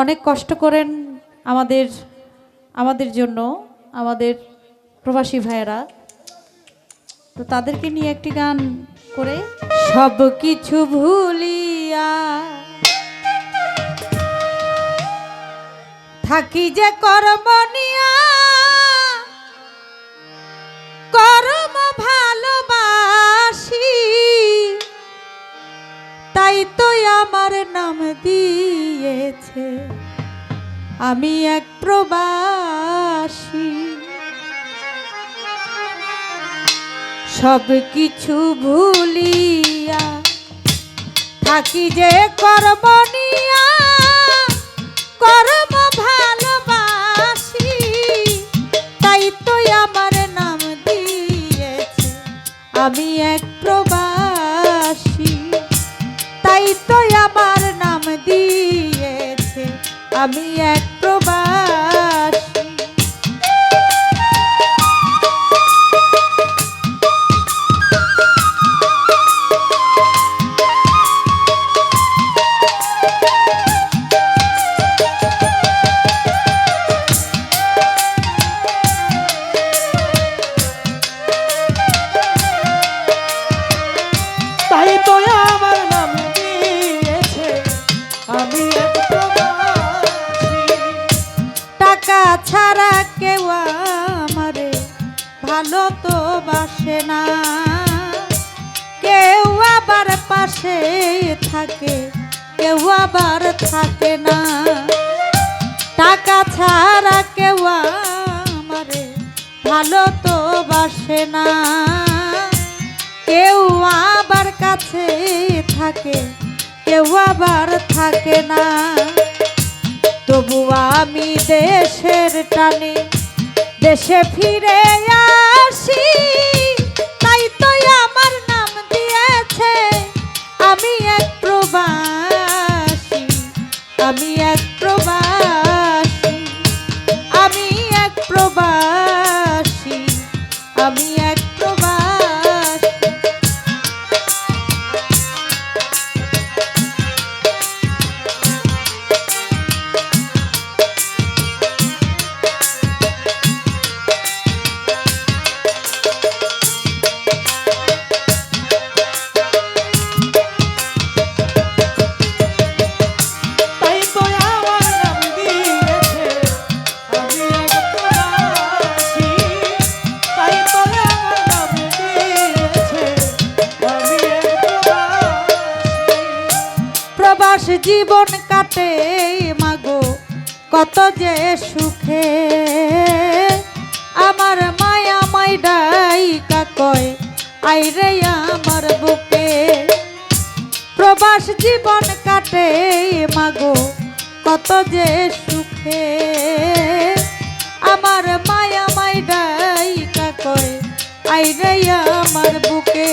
অনেক কষ্ট করেন আমাদের আমাদের জন্য, আমাদের প্রবাসী ভাইয়েরা। তো তাদেরকে নিয়ে একটি গান করে সব কিছু ভুলিয়া থাকি যে কর্মনিয়া করম ভালোবাসি, তাই তো আমার নাম দিয়েছে আমি এক প্রবাসী। সব কিছু ভুলিয়া থাকি যে কর্মনিয়া কর্ম ভালোবাসি। তাই তো আমার নাম দিয়েছে। আমি এক টাকা ছাড়া কেউ আমারে ভালো তো বাসে না। কেউ আবার পাশে থাকে, কেউ আবার থাকে না। টাকা ছাড়া কেউ আমারে ভালো তো বাসে না। কেউ আবার কাছে থাকে কেউ আবার থাকে না। তবু আমি দেশের টানে, দেশে ফিরে আসি। তাই তো আমার নাম দিয়েছে, আমি এক প্রবাসী, আমি প্রবাস জীবন কাটে মাগো, কত যে সুখে। আমার মায়া মাইডাই কাকয় আইরে আমার বুকে। প্রবাস জীবন কাটে মাগো, কত যে সুখে। আমার মায়া মাইডাই কাকয় আইরে আমার বুকে।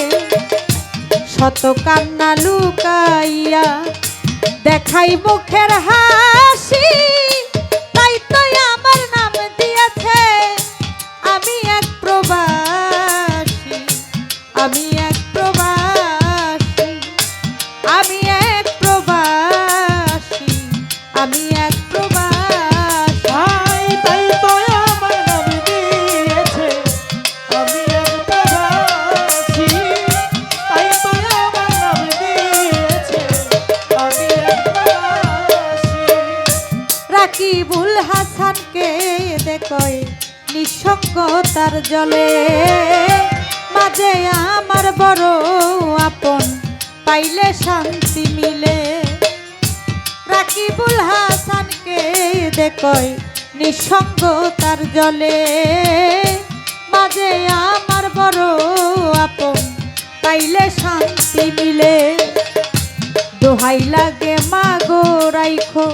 শত কান্না লুকাইয়া দেখাই মুখের হাসি। তাই তো আমার নাম দিয়েছে, আমি এক প্রবাসী, আমি এক প্রবাসী, আমি এক প্রবাসী, আমি এক প্রবাসী। নিঃসঙ্গতার জলে। মাঝে আমার বড় আপন, পাইলে শান্তি মিলে। রাকিবুল হাসানকে দেখয় নিঃসঙ্গতার জলে। মাঝে আমার বড় আপন, পাইলে শান্তি মিলে। দোহাই লাগে মা গো রাইখো,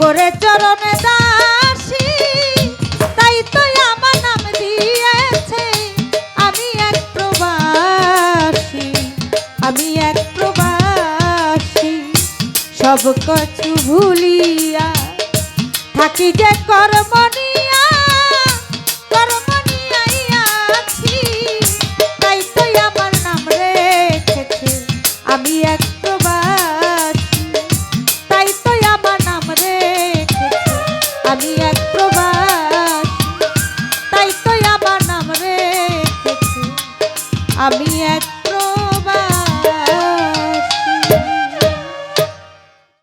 করে চরণে দাসী কিছু ভুলিয়া থাকি যে কর্মনিয়া কর্মনিয়াই আছি। তাই তো আমার নাম রেখেছে? আমি এক